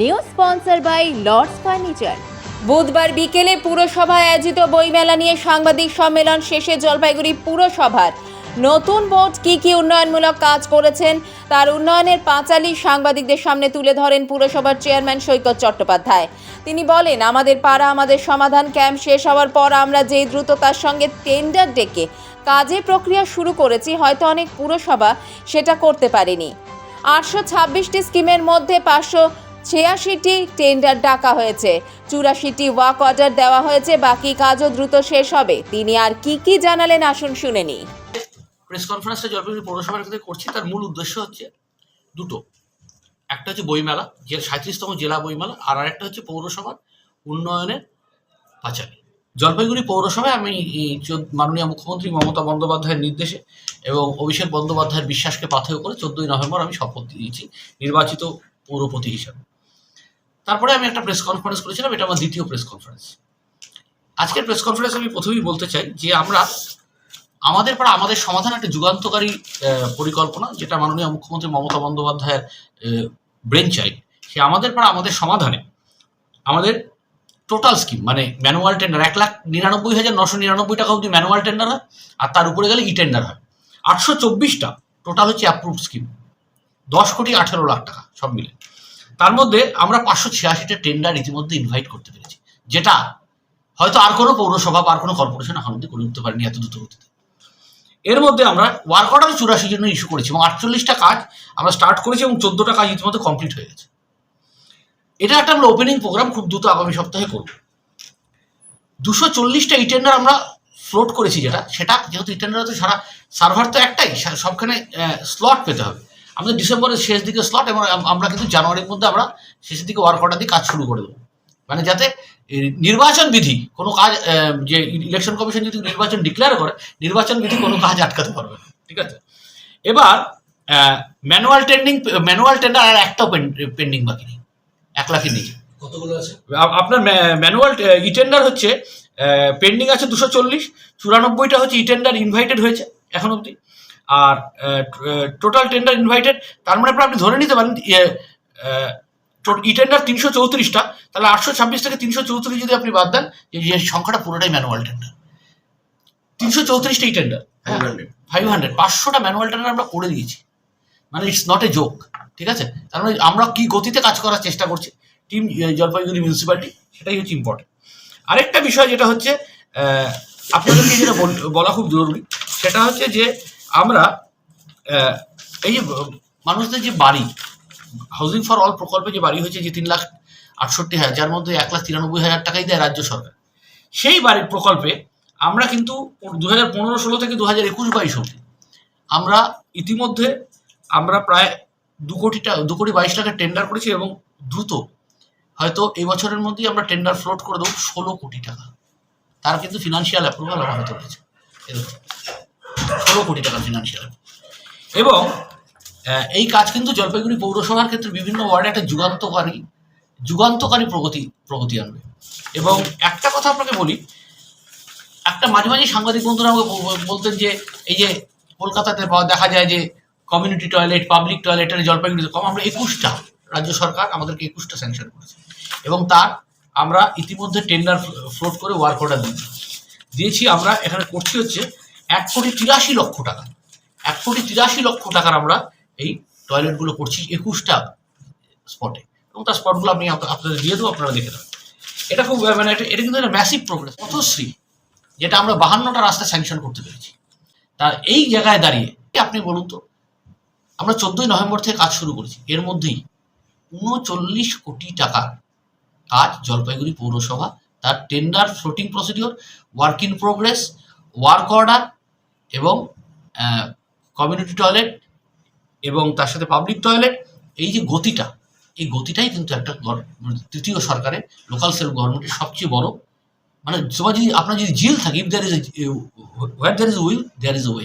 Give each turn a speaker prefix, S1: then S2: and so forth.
S1: New sponsor by Lords furniture
S2: বুধবার বিকেলে পুরসভায় আয়োজিত বইমেলা নিয়ে সাংবাদিক সম্মেলন শেষে জলপাইগুড়ি পুরসভার নতুন বোর্ড কি কি উন্নয়নমূলক কাজ করেছেন, তার উন্নয়নের পাঁচালি সাংবাদিকদের সামনে তুলে ধরেন পুরসভার চেয়ারম্যান সৈকত চট্টোপাধ্যায়। তিনি বলেন, আমাদের পাড়া, আমাদের সমাধান ক্যাম্প শেষ হওয়ার পর আমরা যেই দ্রুততার সঙ্গে টেন্ডার ডেকে কাজে প্রক্রিয়া শুরু করেছি, হয়তো অনেক পুরসভা সেটা করতে পারেনি। আটশো ছাব্বিশটি স্কিমের মধ্যে পাঁচশো ছিয়াশিটি টেন্ডার ডাকা হয়েছে। চুরাশিটি ওয়াক অর্ডার দেওয়া হয়েছে, বাকি কাজও দ্রুত শেষ হবে। তিনি আর কি কি জানালেন আসুন শুনে নিই।
S3: প্রেস কনফারেন্সটা জলপাইগুড়ি পৌরসভার ক্ষেত্রে করছি, তার মূল উদ্দেশ্য হচ্ছে দুটো। একটা হচ্ছে বইমেলা, যে সাঁত্রিশতম জেলা বইমেলা, আর আরেকটা হচ্ছে পৌরসভার উন্নয়নের পাঁচালী। জলপাইগুড়ি পৌরসভায় আমি মাননীয় মুখ্যমন্ত্রী মমতা বন্দ্যোপাধ্যায়ের নির্দেশে এবং অভিষেক বন্দ্যোপাধ্যায়ের বিশ্বাসকে পাথেয় করে চোদ্দই নভেম্বর আমি শপথ দিয়েছি, নির্বাচিত পৌরপতি হিসাবে। তারপরে আমি একটা প্রেস কনফারেন্স করেছিলাম, এটা আমার দ্বিতীয় প্রেস কনফারেন্স আজকের প্রেস কনফারেন্স আমি প্রথমেই বলতে চাই যে আমরা আমাদের পাড়া আমাদের সমাধান একটা যুগান্তকারী পরিকল্পনা, যেটা মাননীয় মুখ্যমন্ত্রী মমতা বন্দ্যোপাধ্যায়ের ব্রেন চাইল্ড সে আমাদের পাড়া আমাদের সমাধানে আমাদের টোটাল স্কিম মানে ম্যানুয়াল টেন্ডার এক লাখ নিরানব্বই হাজার নশো নিরানব্বই টাকা অবধি ম্যানুয়াল টেন্ডার হয়, আর তার উপরে গেলে ই টেন্ডার হয়। আটশো চব্বিশটা টোটাল হচ্ছে অ্যাপ্রুভ স্কিম দশ কোটি আঠেরো লাখ টাকা, সব মিলে। তার মধ্যে আমরা পাঁচশো ছিয়াশিটা টেন্ডার ইতিমধ্যে ইনভাইট করতে পেরেছি, যেটা হয়তো আর কোনো পৌরসভা বা আর কোনো কর্পোরেশন এখন অব্দি করে উঠতে পারেনি এত দ্রুত গতিতে। এর মধ্যে আমরা ওয়ার্ক অর্ডার চুরাশি জন্য ইস্যু করেছি এবং আটচল্লিশটা কাজ আমরা স্টার্ট করেছি এবং চোদ্দোটা কাজ ইতিমধ্যে কমপ্লিট হয়ে গেছে। এটা একটা আমরা ওপেনিং প্রোগ্রাম খুব দ্রুত আগামী সপ্তাহে করব। দুশো চল্লিশটা ইটেন্ডার আমরা ফ্লোট করেছি যেটা, সেটা যেহেতু ইটেন্ডার তো সারা সার্ভার তো একটাই সবখানে স্লট পেতে হবে। আমাদের ডিসেম্বরের শেষ দিকে স্লট এবং আমরা কিন্তু জানুয়ারির মধ্যে আমরা শেষের দিকে ওয়ার্ক অর্ডার দিয়ে কাজ শুরু করে দেবো। মানে যাতে নির্বাচন বিধি কোনো কাজ যে ইলেকশন কমিশন যদি নির্বাচন ডিক্লেয়ার করে নির্বাচন বিধি কোনো কাজ আটকাতে পারবে না ঠিক আছে? এবার ম্যানুয়াল টেন্ডিং ম্যানুয়াল টেন্ডার আর একটাও পেন্ডিং বাকি নেই এক লাখের নিচে।
S4: কতগুলো আছে?
S3: আপনার ম্যানুয়াল ইটেন্ডার হচ্ছে পেন্ডিং আছে দুশো চল্লিশ চুরানব্বইটা হচ্ছে ইটেন্ডার ইনভাইটেড হয়েছে এখন অবধি। আর টোটাল টেন্ডার ইনভাইটেড তার মানে আপনার আপনি ধরে নিতে পারেন ই টেন্ডার তিনশো চৌত্রিশটা তাহলে আটশো ছাব্বিশ থেকে তিনশো চৌত্রিশ যদি আপনি বাদ দেন যে সংখ্যাটা পুরোটাই ম্যানুয়াল টেন্ডার তিনশো চৌত্রিশটা ইটেন্ডার ফাইভ হান্ড্রেড পাঁচশোটা ম্যানুয়াল টেন্ডার আমরা করে দিয়েছি। মানে ইটস নট এ জোক ঠিক আছে? তার মানে আমরা কি গতিতে কাজ করার চেষ্টা করছি? টিম জলপাইগুড়ি মিউনিসিপ্যালিটি সেটাই হচ্ছে ইম্পর্টেন্ট আরেকটা বিষয় যেটা হচ্ছে আপনাদেরকে যেটা বলা খুব জরুরি সেটা হচ্ছে যে আমরা এই যে, মানুষদের যে বাড়ি হাউজিং ফর অল প্রকল্পে যে বাড়ি হয়েছে যে তিন লাখ আটষট্টি হাজার, যার মধ্যে এক লাখ তিরানব্বই হাজার টাকাই দেয় রাজ্য সরকার, সেই বাড়ির প্রকল্পে আমরা কিন্তু দু হাজার পনেরো ষোলো থেকে দু হাজার একুশ বাইশ অব্দি আমরা ইতিমধ্যে আমরা প্রায় দু কোটি টাকা দু কোটি বাইশ টাকা টেন্ডার করেছি এবং দ্রুত হয়তো এই বছরের মধ্যেই আমরা টেন্ডার ফ্লোট করে দেবো ষোলো কোটি টাকা। তার কিন্তু ফিনান্সিয়াল অ্যাপ্রুভাল আমার হতে রয়েছে ষোলো কোটি টাকা ফিনান্সিয়াল এবং এই কাজ কিন্তু জলপাইগুড়ি পৌরসভার ক্ষেত্রে বিভিন্ন ওয়ার্ডে একটা যুগান্তকারী যুগান্তকারী প্রগতি প্রগতি আনবে। এবং একটা কথা আপনাকে বলি, একটা মাঝে মাঝে সাংবাদিক বন্ধুরা আমাকে বলতেন যে, এই যে কলকাতাতে দেখা যায় যে কমিউনিটি টয়লেট পাবলিক টয়লেটের জলপাইগুড়িতে কম, আমরা একুশটা, রাজ্য সরকার আমাদেরকে একুশটা স্যাংশন করেছে। এবং তার আমরা ইতিমধ্যে টেন্ডার ফ্লোট করে ওয়ার্ক অর্ডার দিয়েছি। দিয়েছি আমরা, এখানে করছি হচ্ছে এক কোটি তিরাশি লক্ষ টাকা। এক কোটি তিরাশি লক্ষ টাকার আমরা এই টয়লেটগুলো করছি একুশটা স্পটে এবং তার স্পটগুলো আমি আপনাদের দিয়ে দেবো, আপনারা দেখে নেবেন। এটা খুব মানে এটা- কিন্তু একটা ম্যাসিভ প্রোগ্রেস পথশ্রী, যেটা আমরা বাহান্নটা রাস্তা স্যাংশন করতে পেরেছি। তা এই জায়গায় দাঁড়িয়ে, আপনি বলুন তো, আমরা চোদ্দই নভেম্বর থেকে কাজ শুরু করেছি। এর মধ্যেই উনচল্লিশ কোটি টাকার কাজ জলপাইগুড়ি পৌরসভা, তার tender floating procedure work in progress work order এবং কমিউনিটি টয়লেট এবং তার সাথে পাবলিক টয়লেট এই যে গতিটা, এই গতিটাই কিন্তু একটা তৃতীয় সরকারের লোকাল সেলফ গভর্নমেন্টের সবচেয়ে বড়। মানে তোমার যদি, আপনার যদি জিল থাকে if there is where there is will there is way